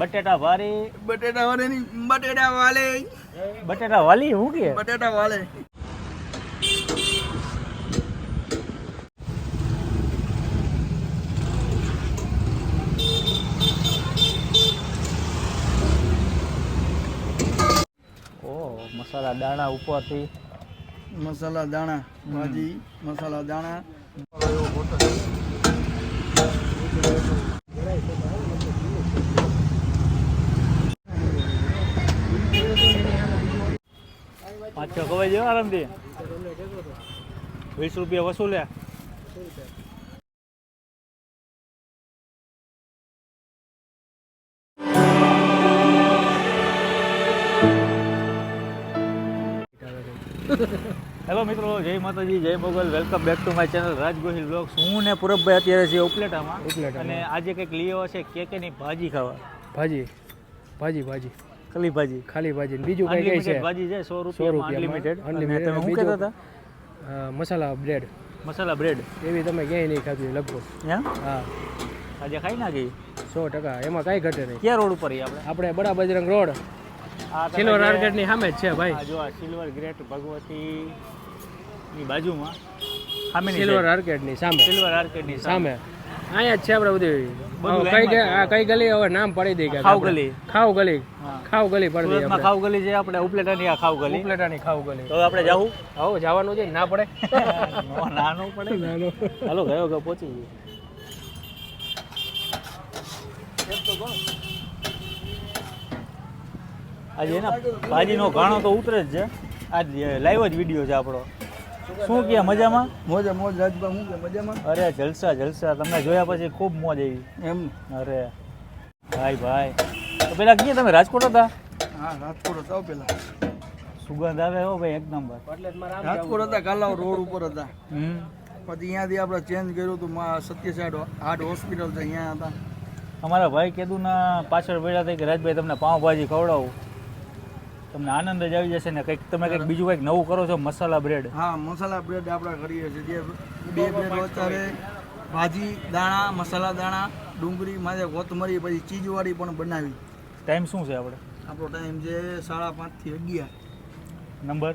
બટેટા વારી બટેટા વાળે ની બટેટા વાલે. બટેટા વાલી હું કે? બટેટા વાલે. ઓ મસાલા દાણા ઉપરથી. મસાલા દાણા ભાજી મસાલા દાણા. પાંચ છ જેવા આરામથી. વીસ રૂપિયા વસૂલે હેલો મિત્રો જય માતાજી જય Mogal. Welcome back to my channel Raj Gohil blogs હું ને પૂરબભાઈ અત્યારે છે ઉપલેટામાં. ઉપલેટા અને આજે કંઈક લઈ આવ્યા છે કેકેની ભાજી ખાવા. ભાજી. ભાજી ભાજી. કલી ભાજી. ખાલી ભાજી. બીજું કઈ કઈ છે? ભાજી છે સો રૂપિયા અનલિમિટેડ Unlimited. તમે શું કહેતા હતા? મસાલા બ્રેડ મસાલા બ્રેડ એવી તમે ક્યાંય નહીં ખાધી લગભગ. હે હા. આજે ખાઈ ના ગઈ સો ટકા. એમાં કાંઈ ઘટે નહીં. ક્યાં રોડ ઉપર આપણે? આપણે બડા બજરંગ રોડ. સિલ્વર જે- માર્કેટની સામે જ છે ભાઈ. જો આ સિલ્વર ગ્રેટ ભગવતી ની બાજુમાં સામે સિલ્વર side. માર્કેટની સામે. સિલ્વર આર્કેડની ની સામે. અહીંયા છે આપણે બધું. કઈ કઈ ગલી હવે નામ પડી દઈ ખાવ ગલી. ખાવ ગલી ખાવ ગલી પડી દઈ ખાવ ગલી છે આપણે ઉપલેટાની આ ખાવ ગલી ઉપલેટાની ખાવ ગલી તો આપણે જાવું આવો જવાનું છે ના પડે. નાનું પડે. નાનો. હાલો ગયો ગયો પહોંચી ગયો. આજે એના ભાજીનો ઘાણો તો ઉતરે જ છે. આજ લાઈવ જ વીડિયો છે આપણો. શું કે મજામાં? મોજે મોજ રાજભા હું કે મજામાં? અરે જલસા જલસા. તમને જોયા પછી ખૂબ મોજ આવી. એમ? અરે ભાઈ ભાઈ. તો પેલા ક્યાં તમે? રાજકોટ હતા? હા રાજકોટ હતા પેલા. સુગંધ આવે હો ભાઈ એક નંબર. રાજકોટ હતા કાલાવ રોડ ઉપર હતા. હમ. પછી અહીંયાથી આપણે ચેન્જ કર્યું હતું મા સત્યસાઠ હાર્ટ હોસ્પિટલ છે અહીંયા હતા. અમારા ભાઈ કેદુના પાછળ પડ્યા હતા કે રાજભાઈ તમને પાઉંભાજી ખવડાવું. તમને આનંદ જ આવી જશે ને કંઈક તમે કંઈક બીજું કંઈક નવું કરો છો મસાલા બ્રેડ હા મસાલા બ્રેડ આપણે કરીએ છીએ જે બે બ્રેડ અત્યારે ભાજી દાણા મસાલા દાણા ડુંગળી માથે કોથમરી પછી ચીજવાળી પણ બનાવી. ટાઈમ શું છે આપણે આપણો ટાઈમ છે સાડા પાંચથી અગિયાર. નંબર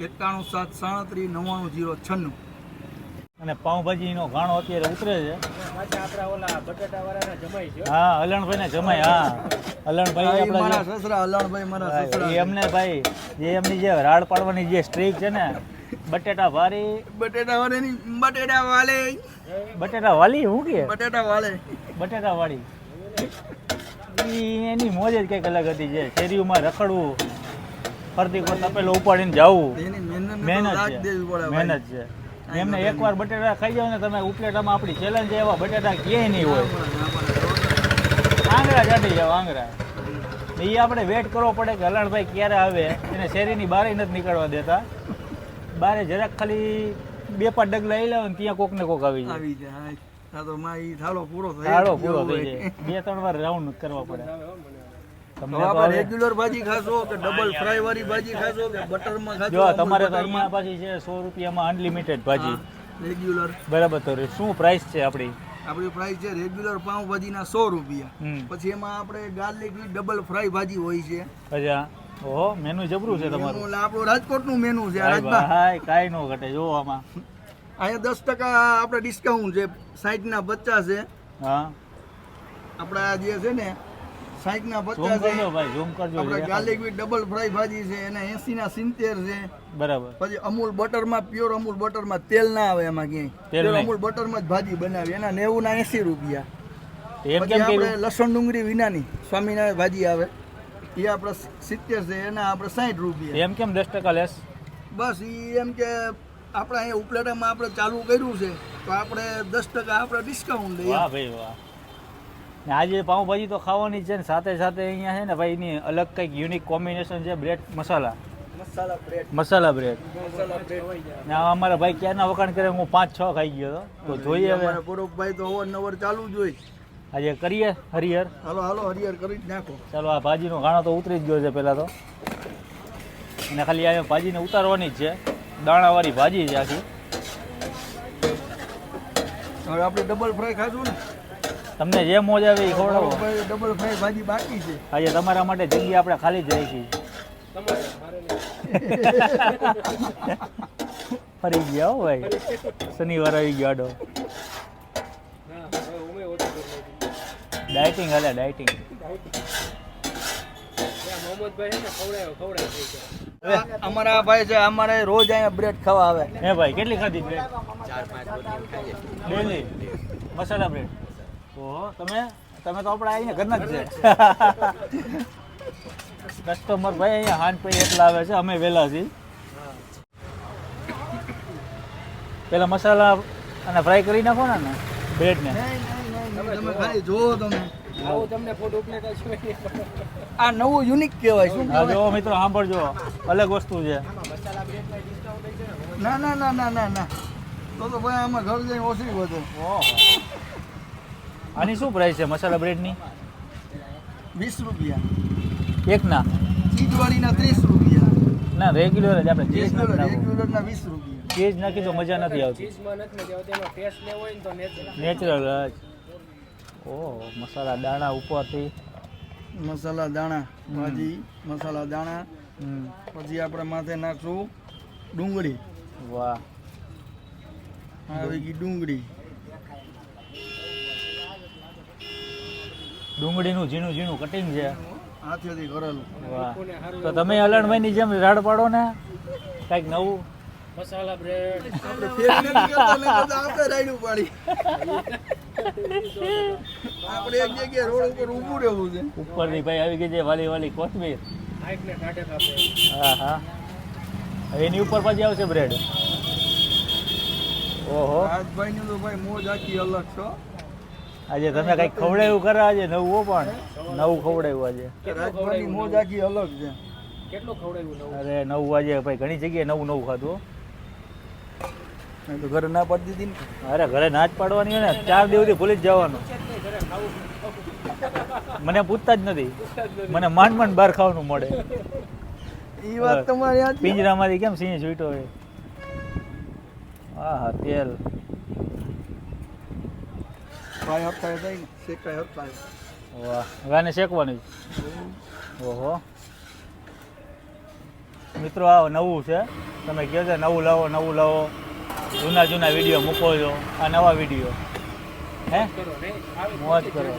એકાણું સાત સાડત્રીસ નવ્વાણું જીરો છન્નું. અને પાઉંભાજીનો ઘાણો અત્યારે ઉતરે છે. હા હલણભાઈ ઓલા બટાટા વાળાના છે હા. અલણભાઈને જમાય હા. અલણભાઈ મારા સસરા અલણભાઈ મારા સસરા એ એમને ભાઈ જે એમની જે રાડ પાડવાની જે સ્ટ્રીક છે ને બટેટા વારી બટેટા વાળે બટેટા વાલે. બટેટા વાલી હું કે? બટેટા વાલે. બટેટા વાળી. એની મોજ જ કંઈક અલગ હતી જે શેરીઓમાં રખડવું ફરતી કોઈ તપેલો ઉપાડીને જવું. મહેનત છે. મહેનત છે. એમને એકવાર બટેટા ખાઈ જાવ ને તમે ઉપલેટામાં આપણી ચેલેન્જ એવા બટેટા ક્યાંય નહીં હોય. આંગળા ચડી જાવ આંગળા એ આપણે વેટ કરવો પડે કે હલણભાઈ ક્યારે આવે. એને શેરીની બહાર નથી નીકળવા દેતા. બારે જરાક ખાલી બે પાંચ ડગલા લઈ લાવે ને ત્યાં કોક ને કોક આવી જાય. આવી જાય આ તો માં ઈ થાળો પૂરો થઈ તાળો પૂરો થઈ જાય. બે ત્રણ વાર રાઉન્ડ કરવા પડે. રેગ્યુલર ભાજી ખાશો કે ડબલ ફ્રાય વાળી ભાજી ખાશો કે બટરમાં ખાશો જો તમારે તો અહીંયા પાછી છે સો રૂપિયામાં અનલિમિટેડ ભાજી. રેગ્યુલર બરાબર તો શું પ્રાઇસ છે આપણી? આપણી ફ્રાય છે રેગ્યુલર પાઉં ભાજીના સો રૂપિયા. પછી એમાં આપણે ગાર્લિક ડબલ ફ્રાય ભાજી હોય છે. અચ્છા. ઓહો મેનુ જબરું છે તમારું? આપણું રાજકોટનું મેનુ છે આ કાઈ નો ભાઈ કાંઈ ન ઘટે જો આમાં. અહીંયા દસ ટકા આપણે ડિસ્કાઉન્ટ છે સાઠના પચાસ છે. હા. આપણા જે છે ને સાઠના ના પચાસ ભાઈ ઝૂમ કરજો આપણે ગાર્લિક વિથ ડબલ ફ્રાય ભાજી છે એના એસી ના સિત્તેર છે. બરાબર. પછી અમૂલ બટરમાં પ્યોર અમૂલ બટરમાં તેલ ના આવે એમાં ક્યાંય. તેલ Pure નહીં. અમૂલ જ ભાજી બનાવી. એના નેવું ના એસી રૂપિયા. પછી આપણે લસણ ડુંગળી વિનાની સ્વામિનારાયણ ભાજી આવે. એ આપણે સિત્તેર છે એના આપણે સાઠ રૂપિયા. એમ કેમ દસ ટકા લેસ બસ એ એમ કે આપણે અહીંયા ઉપલેટામાં આપણે ચાલુ કર્યું છે તો આપણે દસ ટકા આપણે ડિસ્કાઉન્ટ લઈએ. વાહ ભાઈ વાહ. ને આજે પાઉંભાજી તો ખાવાની જ છે ને સાથે સાથે અહીંયા છે ને ભાઈ એની અલગ કંઈક યુનિક કોમ્બિનેશન છે બ્રેડ મસાલા મસાલા બ્રેડ ને અમારા ભાઈ ક્યારના વખાણ કરે? હું પાંચ છ ખાઈ ગયો તો જોઈએ હવે. ભાઈ તો અવારનવાર ચાલુ જ હોય. આજે કરીએ હરિહર? હાલો હાલો હરિહર કરી જ નાખો. ચાલો આ ભાજીનો ગાણો તો ઉતરી જ ગયો છે પહેલાં તો. અને ખાલી આ ભાજીને ઉતારવાની જ છે. દાણાવાળી ભાજી છે આખી. હવે આપણે ડબલ ફ્રાય ખાધું ને? તમને જે મોજ આવે એ ખવડાવો. ડબલ ફ્રાય ભાજી બાકી છે. આજે તમારા માટે જગ્યા આપણે ખાલી જ રાખી તમારે ફરી ગયા હો ભાઈ. શનિવાર આવી ગયો આડો. ડાયટિંગ હાલે ડાયટિંગ છે અમારા ભાઈ છે અમારે રોજ અહીંયા બ્રેડ ખાવા આવે. હે ભાઈ કેટલી ખાધી બ્રેડ ડેલી મસાલા બ્રેડ ઓહો તમે તમે તો આપણે અહીંયા ઘરના જ છે. કસ્ટમર ભાઈ અહીંયા હાંડ પે એટલા આવે છે અમે વહેલા છીએ. પેલા મસાલા અને ફ્રાય કરી નાખો ને ને? બ્રેડને તમે ખાલી જોવો તમે. આવું તમને ફોટો ઉપલેટ જોઈએ. આ નવું યુનિક કહેવાય શું હા જો મિત્રો સાંભળજો. અલગ વસ્તુ છે. ના ના ના ના ના ના. તો તો ભાઈ આમાં ઘર જઈને ઓછી વધે. ઓહો. આની શું પ્રાઇસ છે? મસાલા બ્રેડની વીસ રૂપિયા. એકના? ચીજવાળીના ત્રીસ રૂપિયા. ના રેગ્યુલર જ આપણે ચીઝ રેગ્યુલરના વીસ રૂપિયા. ચીઝ નાખી તો મજા નથી આવતી. ચીઝમાં નથી મજા આવતી એનો ટેસ્ટ લેવો હોય ને તો નેચરલ નેચરલ જ. ઓહ મસાલા દાણા ઉપરથી. મસાલા દાણા ભાજી મસાલા દાણા. પછી આપણે માથે નાખશું ડુંગળી. વાહ. આવી ગઈ ડુંગળી. ડુંગળીનું ઝીણું ઝીણું કટિંગ છે. હાથેથી કરેલું. વાહ. તો તમે અલણભાઈની જેમ રાડ પાડો ને કંઈક નવું? મસાલા બ્રેડ આપણે ફેર નથી કરતા ને બધા આપણે રાયડું પાડી. આપણે એક જગ્યાએ રોડ ઉપર ઊભું રહેવું છે. ઉપરથી ભાઈ આવી ગઈ છે વાલી વાલી કોથમીર. ને હા હા. એની ઉપર પછી આવશે બ્રેડ ઓહો. રાજભાઈની તો ભાઈ મોજ આખી અલગ છો. આજે તમે કઈ ખવડાવ્યું કરે આજે નવું પણ. નવું ખવડાવ્યું આજે. રાજભાઈની મોજ આખી અલગ છે. કેટલું ખવડાવ્યું અરે નવું આજે ભાઈ ઘણી જગ્યાએ નવું નવું ખાધું હો. તો ઘરે ના પાડી દીધી ને? અરે ઘરે ના જ પાડવાની હોય ને ચાર દિવસથી ભૂલી જ જવાનું. મને પૂછતા જ નથી. મને માંડ માંડ બહાર ખાવાનું મળે. એ વાત તમારી પિંજરામાંથી કેમ સિંહ છૂટો હોય? હા હા તેલ. ભાઈ હપ્તા થાય ને શેકાય હપ્તા વાહ ગાને શેકવાની. ઓહો. મિત્રો આ નવું છે. તમે કહો છો નવું લાવો નવું લાવો. જૂના જૂના વીડિયો મૂકો છો. આ નવા વીડિયો હે? કરો નહીં આવી મોજ કરો.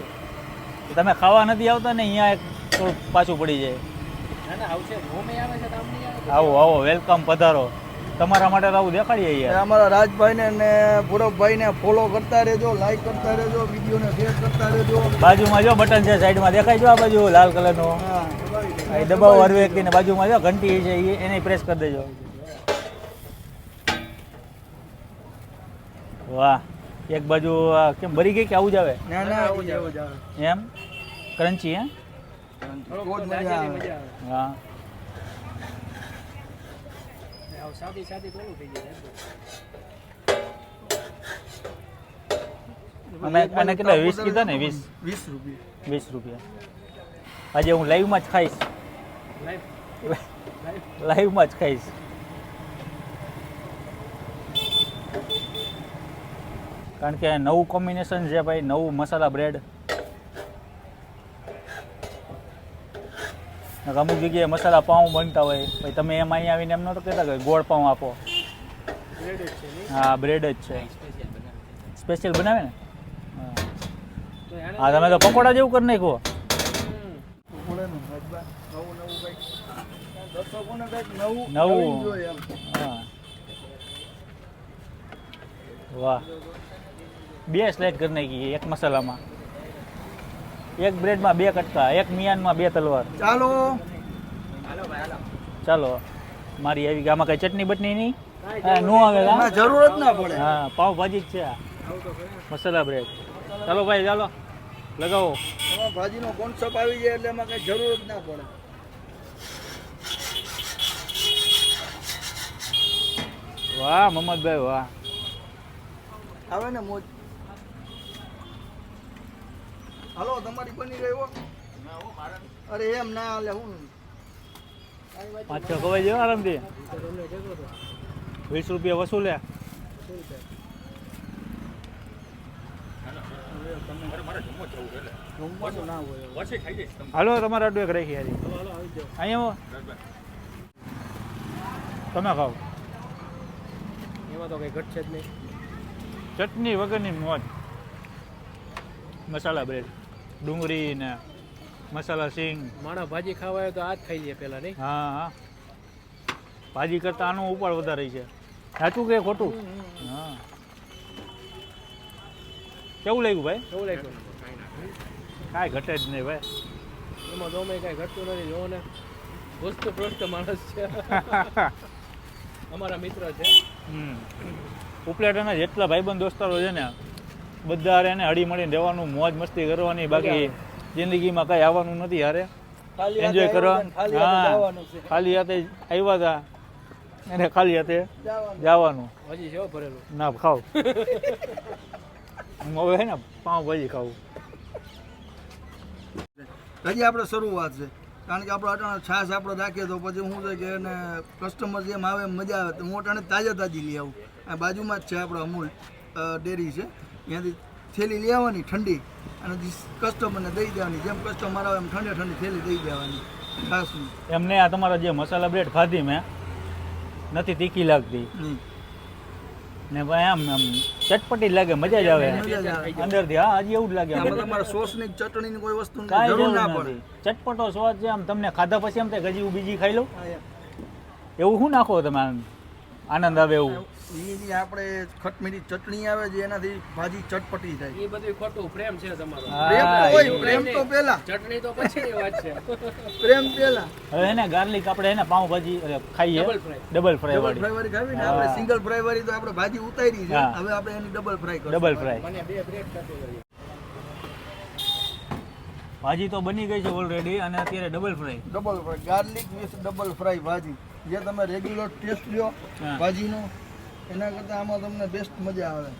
તમે ખાવા નથી આવતા ને અહીંયા એક થોડુંક પાછું પડી જાય. ના ના આવશે. હોમે આવે છે તો આમ નહીં આવે. આવો આવો વેલકમ પધારો. તમારા માટે તો આવું દેખાડીએ યાર. અમારા રાજભાઈને ને પૂરબભાઈને ફોલો કરતા રહેજો લાઈક કરતા રહેજો વિડીયોને શેર કરતા રહેજો. બાજુમાં જો બટન છે સાઈડમાં દેખાય જો આ બાજુ લાલ કલરનું. એ દબાવો હરવે વ્યક્તિને બાજુમાં જો ઘંટી છે એને પ્રેસ કરી દેજો. વાહ એક બાજુ કેમ ભરી ગઈ કે આવું જ આવે? ના ના આવું જ આવે. એમ? ક્રન્ચી હે? હા આવું સાદી સાદી થોડું થઈ જાય અને અને કેટલા વીસ કીધા ને? વીસ. વીસ રૂપિયા. વીસ રૂપિયા. આજે હું લાઈવમાં જ ખાઈશ. લાઈવમાં જ ખાઈશ. કારણ કે નવું કોમ્બિનેશન છે ભાઈ નવું મસાલા બ્રેડ અમુક જગ્યાએ મસાલા પાઉં બનતા હોય. પછી તમે એમ અહીંયા આવીને એમ નતો કહેતા કે ગોળ પાઉં આપો. હા, બ્રેડ જ છે. સ્પેશિયલ બનાવે ને? હા. તમે તો પકોડા જેવું કરી રાજભા નવું. હા. વાહ. બે સ્લેટ કરી નાખી એક મસાલામાં. એક બ્રેડમાં બે કટકા એક મિયાનમાં બે તલવાર. ચાલો. ચાલો મારી આવી આમાં કઈ ચટણી બટની નહીં? હા, નો આવે ના જરૂર જ ના પડે. હા પાવ ભાજી જ છે આ. મસાલા બ્રેડ ચાલો ભાઈ ચાલો. લગાવો. ભાજીનો કોન્સેપ્ટ આવી જાય એટલે એમાં કઈ જરૂર જ ના પડે. વાહ મોહમ્મદભાઈ વાહ. આવે ને મોજ? હાલો, તમારી બની ગઈ હો. અરે એમ ના લે હું? પાંચ છ ખવાઈ જવા, આરામથી? વીસ રૂપિયા વસૂલે. હાલો, તમારા અડ્ડો એક રાખી અહીંયા તમે ખાઓ. એમાં તો કઈ ઘટશે જ નહીં ચટણી વગરની મોજ. મસાલા બ્રેડ ડુંગળી ને મસાલા સિંગ. માણા ભાજી ખાવા તો આ જ ખાઈ લે પેલા નહીં? હા હા. ભાજી કરતા આનો ઉપાડ વધારે છે. સાચું કે ખોટું? હા. કેવું લાગ્યું ભાઈ? કેવું લાગ્યું? કાંઈ ઘટે જ નહીં ભાઈ. એમાં જોમે કાંઈ ઘટતું નથી જોવો ને. વસ્તુ ભ્રષ્ટ માણસ છે. અમારા મિત્ર છે. હમ. ઉપલેટાના જેટલા ભાઈબંધ દોસ્તારો છે ને બધા હારે એને હળી મળીને રહેવાનું મોજ મસ્તી કરવાની બાકી જિંદગીમાં કાંઈ આવવાનું નથી હારે. એન્જોય કરવા. હા. ખાલી હાથે આવ્યા હતા એને ખાલી હાથે જવાનું. જવાનું. હજી છે ભરેલું. ના ખાવ. હું હવે હે ને પાઉંભાજી ખાવું હજી આપણે શરૂઆત છે. કારણ કે આપણે અટાણે છાશ આપણે રાખીએ તો પછી શું છે કે એને કસ્ટમર જેમ આવે એમ મજા આવે. તો હું અટાણે તાજા તાજી લઈ આવું. આ બાજુમાં જ છે આપણે અમૂલ ડેરી છે. ત્યાંથી થેલી લઈ આવવાની ઠંડી અને કસ્ટમરને દઈ દેવાની. જેમ કસ્ટમર આવે એમ ઠંડે ઠંડી થેલી દઈ દેવાની. છાશની એમને આ તમારા જે મસાલા બ્રેડ ખાધી મેં નથી તીખી લાગતી. ને ભાઈ આમ આમ ચટપટી જ લાગે મજા જ આવે. અંદરથી હા હજી એવું જ લાગે તમારા સોસની ચટણીની કોઈ વસ્તુ જરૂર ના પડે. ચટપટો સ્વાદ છે આમ તમને ખાધા પછી એમ થાય ગજી હજી હું બીજી ખાઈ લઉં? એવું શું નાખો તમે આમ? આનંદ આવે એવું. એની આપણે ખટમીની ચટણી આવે છે એનાથી ભાજી ચટપટી થાય. એ બધું ખોટું પ્રેમ છે તમારો. પ્રેમ તો હોય પ્રેમ તો પેલા. ચટણી તો પછીની વાત છે. પ્રેમ પેલા. હવે એને ગાર્લિક આપણે એને પાઉંભાજી ભાજી ખાઈએ. Double fry double fry double fry વાળી ખાવી ને આપણે સિંગલ ફ્રાય વાળી તો આપણે ભાજી ઉતારી છે. હવે આપણે એની ડબલ ફ્રાય કરીએ ડબલ ફ્રાય મને બે બ્રેડ ભાજી તો બની ગઈ છે ઓલરેડી અને અત્યારે double fry double fry garlic with double fry bhaji. જે તમે રેગ્યુલર ટેસ્ટ લ્યો ભાજીનો એના કરતાં આમાં તમને બેસ્ટ મજા આવે.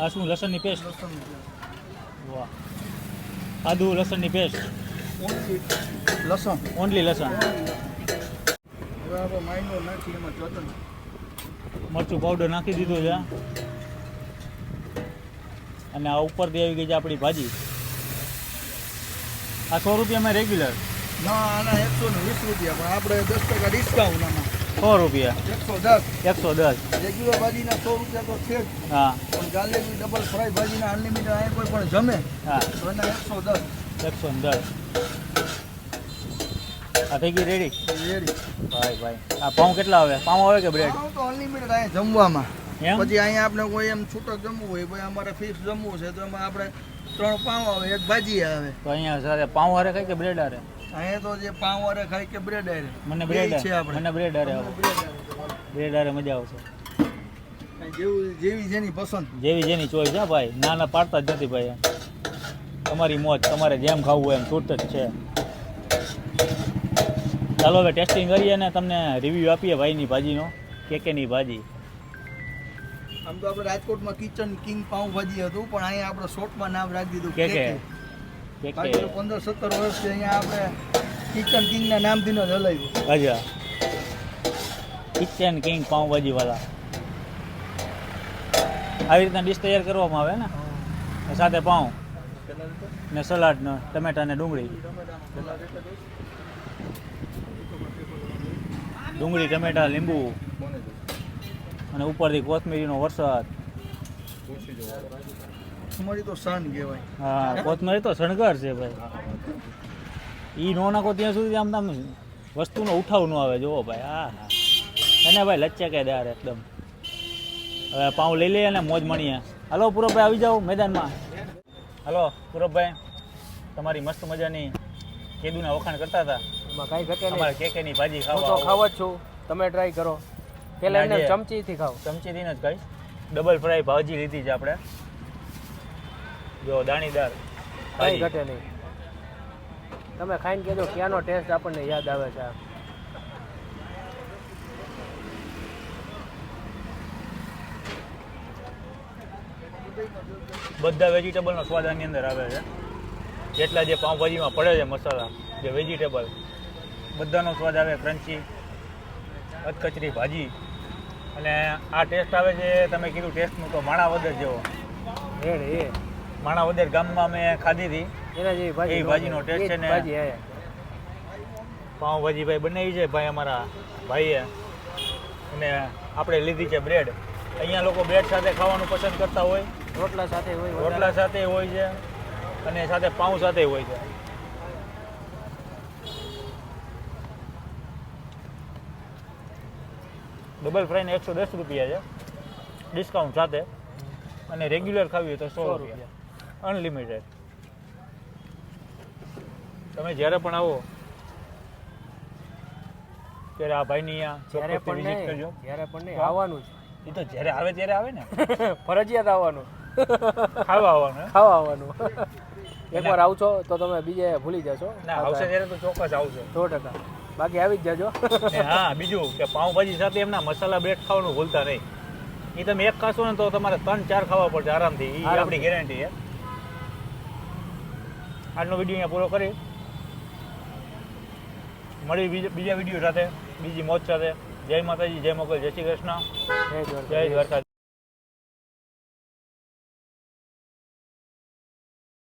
આ શું લસણની પેસ્ટ લસણની પેસ્ટ વાહ. આદુ લસણની પેસ્ટ Only લસણ. ઓનલી લસણ. હવે આપણે માઇન્ડો નાખી એમાં ચટણી મરચું પાવડર નાખી દીધું છે. અને આ ઉપરથી આવી ગઈ છે આપણી ભાજી. આ સો રૂપિયામાં રેગ્યુલર ના આના એકસો ને વીસ રૂપિયા પણ આપણે દસ ટકા ડિસ્કાઉન્ટ આમાં. સો રૂપિયા. એકસો દસ. એકસો દસ. રેગ્યુલર ભાજીના સો રૂપિયા તો છે જ. હા. પણ ગાર્લિકની ડબલ ફ્રાય ભાજીના અનલિમિટેડ અહીંયા કોઈ પણ જમે હા. તો એના એકસો દસ. એકસો દસ. આ થઈ ગઈ રેડી રેડી ભાઈ ભાઈ. આ પાઉં કેટલા આવે? પાઉં આવે કે બ્રેડ તો અનલિમિટેડ અહીંયા જમવામાં. એમ? પછી અહીંયા આપણે કોઈ એમ છૂટક જમવું હોય ભાઈ અમારે ફિક્સ જમવું છે તો એમાં આપણે ત્રણ પાઉં આવે એક ભાજી આવે. તો અહીંયા સાથે પાઉં હારે કઈ કે બ્રેડ હારે? અહીંયા તો જે પાવ વારે ખાય કે બ્રેડ આરે. મને બ્રેડ છે આપણે. મને બ્રેડ આરે બ્રેડ આરે. મજા આવશે. જેવું જેવી જેની પસંદ. જેવી જેની ચોઈસ હા ભાઈ. ના ના પાડતા જ નથી ભાઈ તમારી મોજ તમારે જેમ ખાવું હોય એમ છૂટ જ છે. ચાલો હવે ટેસ્ટિંગ કરીએ અને તમને રિવ્યૂ આપીએ ભાઈની ભાજીનો. કેકેની ભાજી? આમ તો આપણે રાજકોટમાં કિચન કિંગ પાઉં ભાજી હતું પણ અહીંયા આપણે શોર્ટમાં નામ રાખી દીધું કે? કે. કે. પંદર સત્તર વર્ષથી અહીંયા આપણે કિચન કિંગના નામથી જ હલાવ્યું. અચ્છા. કિચન કિંગ પાઉંભાજી વાળા આવી રીતના ડીશ તૈયાર કરવામાં આવે ને? ને સાથે પાઉં. ને સલાડ ને ટમેટા ને ડુંગળી. ડુંગળી ટમેટા લીંબુ. અને ઉપરથી કોથમીરીનો વરસાદ. અમારી તો સન કહેવાય. હા કોથમરી તો શણગાર છે ભાઈ. ઈ નો નાખો ત્યાં સુધી આમ આમ વસ્તુનો ઉઠાવ ન આવે. જોવો ભાઈ હા હા. અને ભાઈ લચ્ચકેદાર એકદમ. હવે પાઉં લઈ લઈએ અને મોજ મણીએ. હલો પૂરબભાઈ આવી જાઓ મેદાનમાં. હલો પૂરબભાઈ તમારી મસ્ત મજાની કેદુના વખાણ કરતા હતા. એમાં કાંઈ ઘટે નહીં. અમારે કેકેની ભાજી ખાવ તો ખાવા જ છું. તમે ટ્રાય કરો. પેલા એને ચમચીથી ખાઓ. ચમચીથી જ ખાઈશ. ડબલ ફ્રાય ભાજી લીધી છે આપણે. જો દાણીદાર. કાંઈ ઘટે નહીં. તમે ખાઈને કહેજો ક્યાંનો ટેસ્ટ આપણને યાદ આવે છે. બધા વેજીટેબલનો સ્વાદ આની અંદર આવે છે. જેટલા જે પાઉંભાજીમાં પડે છે મસાલા જે વેજીટેબલ બધાનો સ્વાદ આવે ક્રન્ચી અધકચરી ભાજી. અને આ ટેસ્ટ આવે છે તમે કીધું ટેસ્ટનું તો માણા વગર જેવો. એ માણાવદર ગામમાં મેં ખાધી હતી. એના જેવી ભાજી એ ભાજીનો ટેસ્ટ છે ને. ભાજી હે પાઉંભાજી ભાઈ બનાવી છે ભાઈ અમારા ભાઈએ. અને આપણે લીધી છે બ્રેડ અહીંયા લોકો બ્રેડ સાથે ખાવાનું પસંદ કરતા હોય. રોટલા સાથે હોય રોટલા સાથે હોય છે અને સાથે પાઉં સાથે હોય છે. ડબલ ફ્રાઈને એકસો દસ રૂપિયા છે. ડિસ્કાઉન્ટ સાથે. અને રેગ્યુલર ખાવી હોય તો સો સો રૂપિયા. અનલિમિટેડ તમે જ્યારે પણ આવો ત્યારે આ ભાઈની જ્યારે અહીંયા પણ વિઝિટ કરજો. જ્યારે પણ નહીં આવવાનું એ તો જ્યારે આવે ત્યારે આવે ને. ફરજિયાત આવવાનું. ખાવા આવવાનું? ખાવા આવવાનું. એકવાર આવશો તો તમે બીજે ભૂલી જશો. ના આવશે ત્યારે તો ચોક્કસ આવશે સો ટકા. બાકી આવી જ જાજો. હા બીજું કે પાઉંભાજી સાથે એમના મસાલા બ્રેડ ખાવાનું ભૂલતા નહીં. એ તમે એક ખાશો ને તો તમારે ત્રણ ચાર ખાવા પડશે આરામથી. એ. આપણી ગેરંટી છે. આજનો વીડિયો અહીંયા પૂરો કરી મળી બીજા વીડિયો સાથે. બીજી મોજ સાથે. જય માતાજી જય મોગલ જય શ્રી કૃષ્ણ. જય દ્વારકા